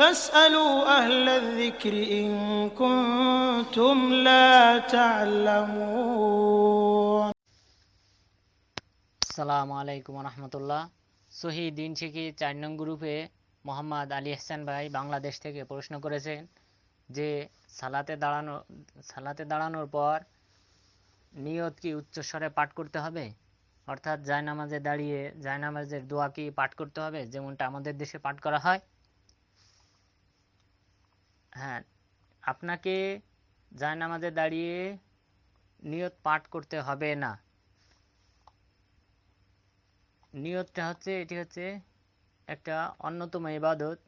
فاسألوا أهل الذكر إن كنتم لا تعلمون আসসালামু আলাইকুম রহমতুল্লাহ সহি দিন শিখি চার নং গ্রুপে মোহাম্মদ আলী হাসান ভাই বাংলাদেশ থেকে প্রশ্ন করেছেন যে সালাতে দাঁড়ানো সালাতে দাঁড়ানোর পর নিয়ত কি উচ্চস্বরে পাঠ করতে হবে অর্থাৎ জায়নামাজে দাঁড়িয়ে জায়নামাজের দোয়া কি পাঠ করতে হবে যেমনটা আমাদের দেশে পাঠ করা হয় হ্যাঁ আপনাকে জায়নামাজে দাঁড়িয়ে নিয়ত পাঠ করতে হবে না। নিয়তটা হচ্ছে, এটি হচ্ছে একটা অন্যতম ইবাদত।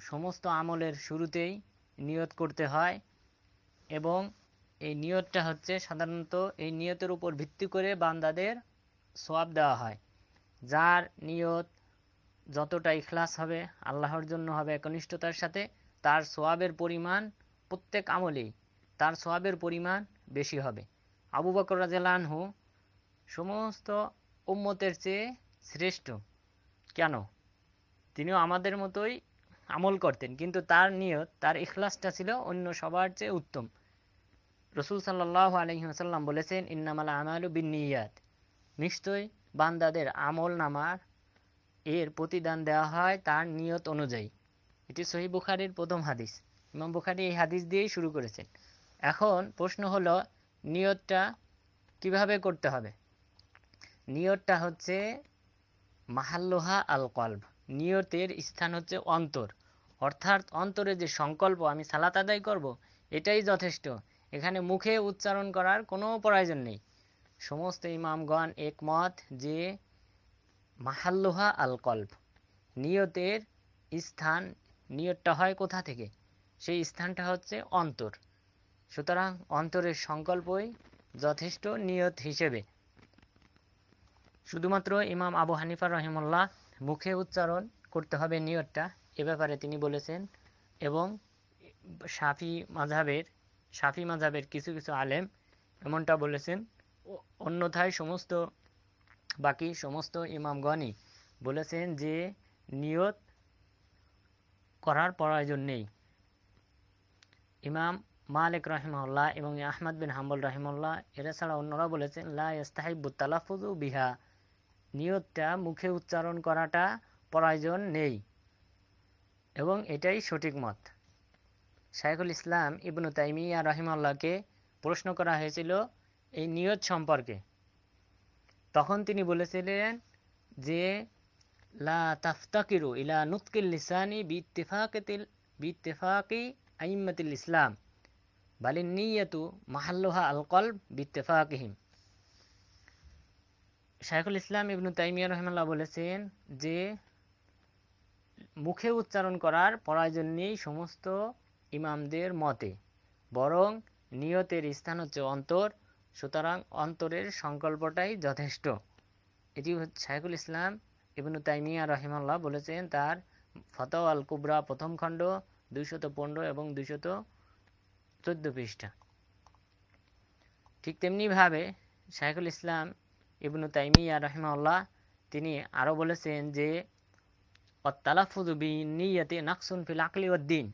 সমস্ত আমলের শুরুতেই নিয়ত করতে হয় এবং এই নিয়তটা হচ্ছে সাধারণত এই নিয়তের উপর ভিত্তি করে বান্দাদের সোয়াব দেওয়া হয়। যার নিয়ত যতটা ইখলাস হবে, আল্লাহর জন্য হবে, একনিষ্ঠতার সাথে তার সোয়াবের পরিমাণ প্রত্যেক আমলেই তার সোয়াবের পরিমাণ বেশি হবে। আবু বকর রাজু সমস্ত উম্মতের চেয়ে শ্রেষ্ঠ। কেন? তিনিও আমাদের মতোই আমল করতেন, কিন্তু তার নিয়ত, তার ইখলাসটা ছিল অন্য সবার চেয়ে উত্তম। রসুল সাল্লাহ আলহিহাসাল্লাম বলেছেন, ইন্নামালা আমালু বিনিয়াত নিশ্চয়ই বান্দাদের আমল নামার এর প্রতিদান দেওয়া হয় তার নিয়ত অনুযায়ী। এটি সহি বুখারির প্রথম হাদিস। ইমাম বুখারি এই হাদিস দিয়েই শুরু করেছেন। এখন প্রশ্ন হলো, নিয়তটা কীভাবে করতে হবে? নিয়তটা হচ্ছে মাহাল্লোহা আল কলব নিয়তের স্থান হচ্ছে অন্তর। অর্থাৎ অন্তরে যে সংকল্প, আমি সালাত আদায় করব, এটাই যথেষ্ট। এখানে মুখে উচ্চারণ করার কোনো প্রয়োজন নেই। সমস্ত ইমামগণ একমত যে মাহাল্লোহা আল কল্প নিয়তের স্থান নিয়তটা হয় কোথা থেকে? সেই স্থানটা হচ্ছে অন্তর। সুতরাং অন্তরের সংকল্পই যথেষ্ট নিয়ত হিসেবে। শুধুমাত্র ইমাম আবু হানিফা রহিমুল্লাহ মুখে উচ্চারণ করতে হবে নিয়তটা, এ ব্যাপারে তিনি বলেছেন, এবং সাফি মাঝাবের সাফি মাঝাবের কিছু কিছু আলেম এমনটা বলেছেন অন্যথায় সমস্ত, বাকি সমস্ত ইমামগণই বলেছেন যে নিয়ত করার প্রয়োজন নেই। ইমাম মালিক রহিমউল্লাহ এবং আহমদ বিন হাম্বল রহিমউল্লাহ এরা ছাড়া অন্যরা বলেছেন, লা বিহা। নিয়তটা মুখে উচ্চারণ করাটা প্রয়োজন নেই। এবং এটাই সঠিক মত। শাইখুল ইসলাম ইবনু তাইমিয়া রহিমাল্লাহকে প্রশ্ন করা হয়েছিল এই নিয়ত সম্পর্কে। তখন তিনি বলেছিলেন যে লা তাফতাকিরু ইলা নুতকিল লিসানি বিত্তেফাকিল বিত্তেফাকি আইম্মাতিল ইসলাম বালিন নিয়তু মাহাল্লোহা আল কলব বিত্তেফাকিহিম শাইখুল ইসলাম ইবনু তাইমিয়া রহমাল্লাহ বলেছেন যে, মুখে উচ্চারণ করার প্রয়োজন নেই সমস্ত ইমামদের মতে, বরং নিয়তের স্থান হচ্ছে অন্তর, সুতরাং অন্তরের সংকল্পটাই যথেষ্ট। এটি হচ্ছে শাইখুল ইসলাম ইবনু তাইমিয়া রহিমাল্লাহ বলেছেন, তার ফতাও কুবরা প্রথম খণ্ড দুইশত পনেরো এবং দুইশত চোদ্দ পৃষ্ঠা। ঠিক তেমনিভাবে শাইখুল ইসলাম ইবনু তাইমিয়া রহিমাল্লাহ তিনি আরও বলেছেন যে অত্তালাফুজুবি নিয়তে নাকসুন ফিল আকলি উদ্দিন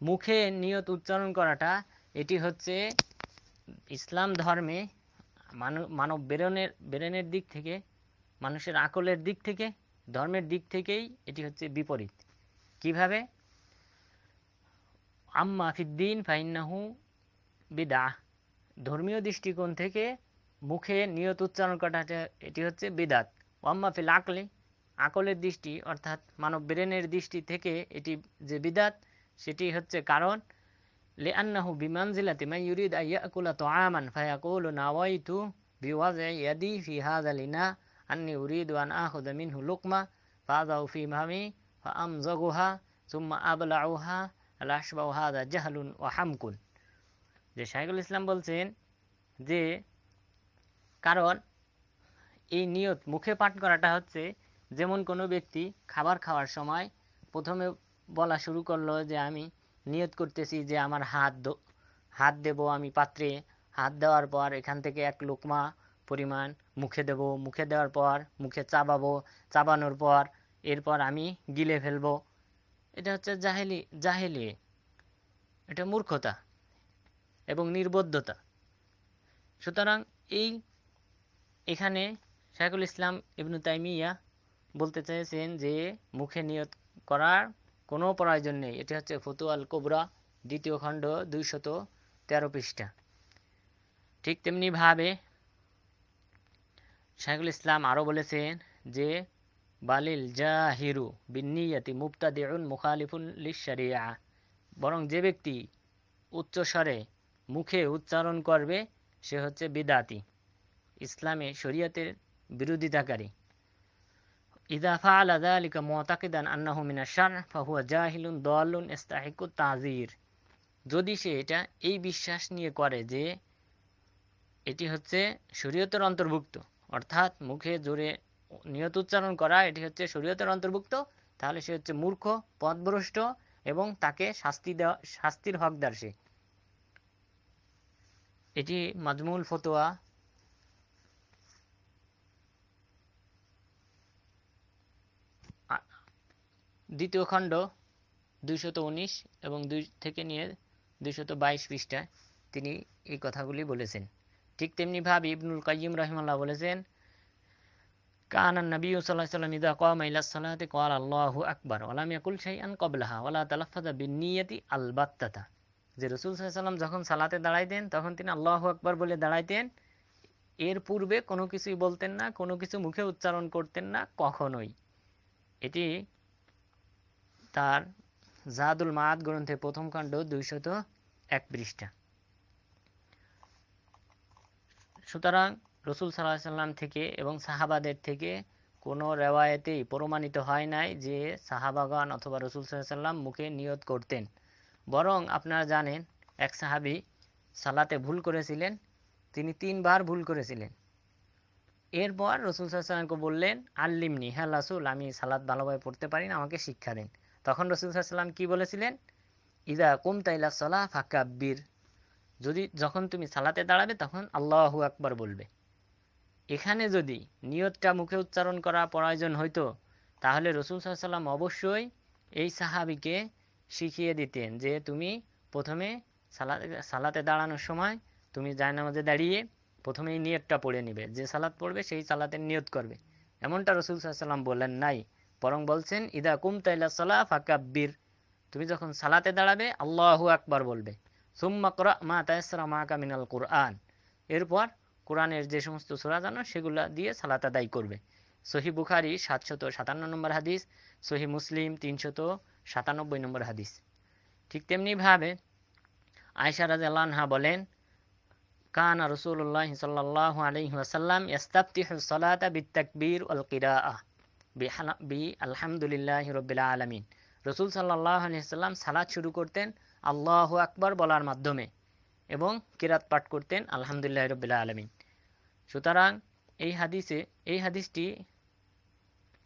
মুখে নিয়ত উচ্চারণ করাটা, এটি হচ্ছে ইসলাম ধর্মে মানব, বেরনের, বেরেনের দিক থেকে মানুষের আকলের দিক থেকে, ধর্মের দিক থেকেই এটি হচ্ছে বিপরীত। কীভাবে? আম্মা ফিদ্দিন ফাইন্নাহু বিদা ধর্মীয় দৃষ্টিকোণ থেকে মুখে নিয়ত উচ্চারণ করাটা এটি হচ্ছে বিদাত ওয়াম্মা ফিল আকলে, আকলের দৃষ্টি অর্থাৎ মানব ব্রেনের দৃষ্টি থেকে এটি যে বিদাত সেটি হচ্ছে কারণ লে আন্নাহু বিমানজিলাতে মাই ইউরিদ আইয়াকুলা তো আমান ইয়াদি ফি আন্নি উরিদ ওয়ান আহুদা মিনহু লুকমা ফাজাউ ফি মামি ফা আমজাগুহা সুম্মা আবলাউহা আলাশবাউ হাদা জাহলুন ও হামকুন যে শাইখুল ইসলাম বলছেন যে, কারণ এই নিয়ত মুখে পাঠ করাটা হচ্ছে যেমন কোনো ব্যক্তি খাবার খাওয়ার সময় প্রথমে বলা শুরু করল যে, আমি নিয়ত করতেছি যে, আমার হাত হাত দেব আমি পাত্রে। হাত দেওয়ার পর এখান থেকে এক লোকমা পরিমাণ মুখে দেব, মুখে দেওয়ার পর, মুখে চাবাবো চাবানোর পর, এরপর আমি গিলে ফেলব। এটা হচ্ছে জাহেলি জাহেলি। এটা মূর্খতা এবং নির্বদ্ধতা সুতরাং এই, এখানে শাইখুল ইসলাম ইবনু তাইমিয়া বলতে চেয়েছেন যে, মুখে নিয়ত করার কোনো প্রয়োজন নেই। এটি হচ্ছে ফতুয়াল কোবরা, দ্বিতীয় খণ্ড দুইশত তেরো পৃষ্ঠা। ঠিক তেমনিভাবে শাইখুল ইসলাম আরও বলেছেন যে, বালিল জাহিরু বিনিয়াতি মুক্তাদিউন মুখালিফুল লিশারিয়া বরং যে ব্যক্তি উচ্চস্বরে মুখে উচ্চারণ করবে, সে হচ্ছে বিদাতি। ইসলামে শরীয়তের বিরোধিতাকারী। ইদা ফাআলা যালিকা মুতাকিদান আন্নাহু মিনাশ শার ফাহুয়া জাহিলুন দাল্লুন ইস্তাহিকু তাযির। যদি সে এটা, এই বিশ্বাস নিয়ে করে যে, এটি হচ্ছে শরীয়তের অন্তর্ভুক্ত অর্থাৎ মুখে জোরে নিয়ত উচ্চারণ করা, এটি হচ্ছে শরীয়তের অন্তর্ভুক্ত, তাহলে সে হচ্ছে মূর্খ, পথভ্রষ্ট এবং তাকে শাস্তি দেওয়া, শাস্তির হকদার সে। এটি মাজমুল ফতোয়া। দ্বিতীয় খণ্ড, দুইশত উনিশ এবং দুই থেকে নিয়ে দুইশত বাইশ পৃষ্ঠায় তিনি এই কথাগুলি বলেছেন। ঠিক তেমনি তেমনিভাবে ইবনুল কাইয়িম রহিমাল্লাহ বলেছেন, কান নবী সাল্লাহ সাল্লাম ইদা কাম ইলা সালাতে কাল আল্লাহু আকবার ওলাম ইয়াকুল শাইআন কবলাহা ওলা তালাফাজা বিনিয়াতি আলবাত্তাতা। যে রসুল সাল্লাম যখন সালাতে দাঁড়াইতেন, তখন তিনি আল্লাহু আকবার বলে দাঁড়াইতেন। এর পূর্বে কোনো কিছুই বলতেন না, কোনো কিছু মুখে উচ্চারণ করতেন না, কখনোই। এটি তার জাদুল মাদ গ্রন্থে প্রথম খণ্ড দুইশত এক পৃষ্ঠা। সুতরাং রসুল সাল্লাহ সাল্লাম থেকে এবং সাহাবাদের থেকে কোনো রেওয়ায়েতেই প্রমাণিত হয় নাই যে সাহাবাগান অথবা রসুল সাল্লাম মুখে নিয়ত করতেন। বরং আপনারা জানেন, এক সাহাবি সালাতে ভুল করেছিলেন, তিনি তিনবার ভুল করেছিলেন। এরপর রসুল সাল্লামকে বললেন, আল্লিমনি হ্যাঁ রাসুল, আমি সালাদ ভালোভাবে পড়তে পারি না, আমাকে শিক্ষা দিন। তখন রসুল সাল্লাম কি বলেছিলেন? ইদা কুম তাইলা সলাহ ফাকাব্বির। যদি যখন তুমি সালাতে দাঁড়াবে, তখন আল্লাহু আকবার বলবে। এখানে যদি নিয়তটা মুখে উচ্চারণ করা প্রয়োজন হইতো, তাহলে রসুল সাল্লাম অবশ্যই এই সাহাবিকে শিখিয়ে দিতেন যে তুমি প্রথমে সালাতে সালাতে দাঁড়ানোর সময় তুমি জায়নামাজে দাঁড়িয়ে প্রথমে এই নিয়তটা পড়ে নিবে। যে সালাত পড়বে, সেই সালাতের নিয়ত করবে। এমনটা রসুল সাল্লাম বললেন নাই। বরং বলছেন, ইদা কুম তাইলা সালা ফাকাব্বির। তুমি যখন সালাতে দাঁড়াবে, আল্লাহু আকবার বলবে। সুম্মা করা মা তায়াসরা মা কামিনাল কোরআন। এরপর কোরআনের যে সমস্ত সুরা জানো, সেগুলো দিয়ে সালাত আদায় করবে। সহি বুখারি সাতশত সাতান্ন নম্বর হাদিস, সহি মুসলিম তিনশত সাতানব্বই নম্বর হাদিস। ঠিক তেমনিভাবে আয়সা রাজা বলেন, কানা রসুল্লাহ সাল্লাহ আলহি ওয়াসাল্লাম ইয়াস্তাফতিহু সলাতা বিত্তাকবীর আল কিরাআহ বি আলহামদুলিল্লাহ রবিল্লা আলমিন। রসুল সাল্লাহ আলহিসাল্লাম সালাদ শুরু করতেন আল্লাহ আকবর বলার মাধ্যমে এবং কিরাত পাঠ করতেন আলহামদুলিল্লাহ রবিল্লা আলমিন। সুতরাং এই হাদিসে, এই হাদিসটি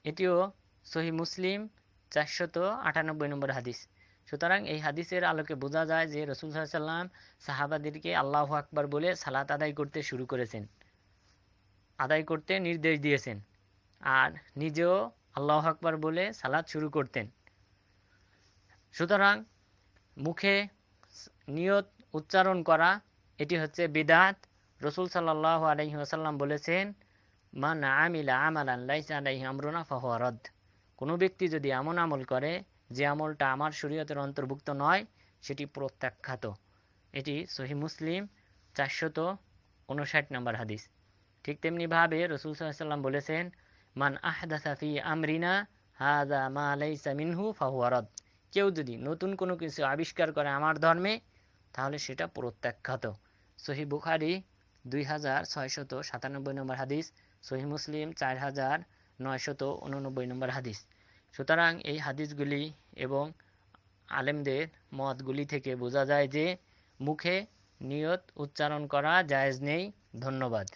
এটিও সহি মুসলিম চারশত আটানব্বই নম্বর হাদিস। সুতরাং এই হাদিসের আলোকে বোঝা যায় যে রসুল সাল্লাম সাহাবাদেরকে আল্লাহ আকবর বলে সালাত আদায় করতে শুরু করেছেন। আদায় করতে নির্দেশ দিয়েছেন। আর নিজেও আল্লাহ আকবর বলে সালাদ শুরু করতেন। সুতরাং মুখে নিয়ত উচ্চারণ করা, এটি হচ্ছে বিদাত। রসুল সাল্লাহ আলহি আসাল্লাম বলেছেন, মান আমিলা আমালান লাইসা আলাইহি আমরুনা ফাহুয়ারদ কোনো ব্যক্তি যদি এমন আমল করে, যে আমলটা আমার শরীয়তের অন্তর্ভুক্ত নয়, সেটি প্রত্যাখ্যাত। এটি সহি মুসলিম, চারশত উনষাট নম্বর হাদিস। ঠিক তেমনিভাবে রসুল সাল্লাম বলেছেন, মান আহদাসাফি আমরিনা হাদা মা লাইসা মিনহু ফাহুয়ারদ কেউ যদি নতুন কোনো কিছু আবিষ্কার করে আমার ধর্মে, তাহলে সেটা প্রত্যাখ্যাত। সহি বুখারি দুই হাজার ছয়শত সাতানব্বই নম্বর হাদিস, সহি মুসলিম চার হাজার নয়শত উননব্বই নম্বর হাদিস। সুতরাং এই হাদিসগুলি এবং আলেমদের মতগুলি থেকে বোঝা যায় যে, মুখে নিয়ত উচ্চারণ করা জায়েজ নেই, ধন্যবাদ।